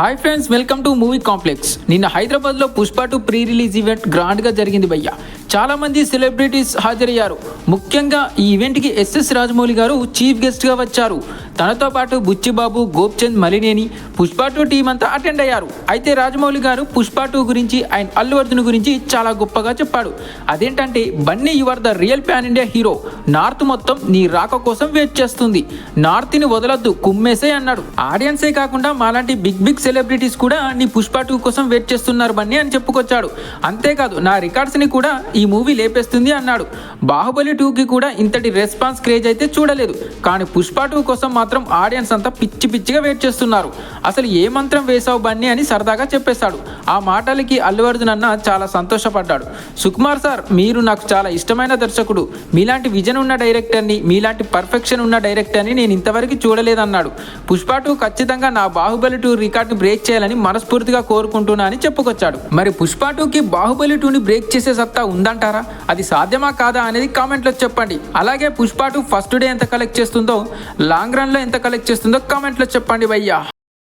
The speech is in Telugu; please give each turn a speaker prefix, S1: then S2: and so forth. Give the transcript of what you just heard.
S1: Hi friends welcome to movie complex నిన్న హైదరాబాద్లో Pushpa two pre release event గ్రాండ్గా జరిగింది భయ్య. చాలామంది సెలబ్రిటీస్ హాజరయ్యారు. ముఖ్యంగా ఈ ఈవెంట్కి ఎస్ఎస్ రాజమౌళి గారు చీఫ్ గెస్ట్గా వచ్చారు. తనతో పాటు బుచ్చిబాబు గోప్చంద్ మలినేని పుష్ప టూ టీం అంతా అటెండ్ అయ్యారు. అయితే రాజమౌళి గారు పుష్ప టూ గురించి ఆయన అల్లు అర్జున్ గురించి చాలా గొప్పగా చెప్పాడు. అదేంటంటే Bunny you are the real pan India hero north మొత్తం నీ రాక కోసం వెయిట్ చేస్తుంది. నార్త్ని వదలొద్దు కుమ్మేసే అన్నాడు. ఆడియన్సే కాకుండా మాలాంటి బిగ్ బిగ్ సెలబ్రిటీస్ కూడా నీ పుష్ప టూ కోసం వెయిట్ చేస్తున్నారు బన్నీ అని చెప్పుకొచ్చాడు. అంతేకాదు నా రికార్డ్స్ని కూడా ఈ మూవీ లేపేస్తుంది అన్నాడు. బాహుబలి టూకి కూడా ఇంతటి రెస్పాన్స్ క్రేజ్ అయితే చూడలేదు. కానీ పుష్ప టూ కోసం మాత్రం ఆడియన్స్ అంతా పిచ్చి పిచ్చిగా వెయిట్ చేస్తున్నారు. అసలు ఏ మంత్రం వేసావు బన్నీ అని సరదాగా చెప్పేశాడు. ఆ మాటలకి అల్లు అర్జున్ అన్న చాలా సంతోషపడ్డాడు. సుకుమార్ సార్ మీరు నాకు చాలా ఇష్టమైన దర్శకుడు. మీలాంటి విజన్ ఉన్న డైరెక్టర్ని మీలాంటి పర్ఫెక్షన్ ఉన్న డైరెక్టర్ని నేను ఇంతవరకు చూడలేదన్నాడు. పుష్ప టూ ఖచ్చితంగా నా బాహుబలి టూ రికార్డ్ని బ్రేక్ చేయాలని మనస్ఫూర్తిగా కోరుకుంటున్నా అని చెప్పుకొచ్చాడు. మరి పుష్ప టూకి బాహుబలి టూని బ్రేక్ చేసే సత్తా ఉందా? ఉందంటారా? అది సాధ్యమా కాదా అనేది కామెంట్లో చెప్పండి. అలాగే పుష్ప టూ ఫస్ట్ డే ఎంత కలెక్ట్ చేస్తుందో లాంగ్ రన్లో ఎంత కలెక్ట్ చేస్తుందో కామెంట్లో చెప్పండి భయ్యా.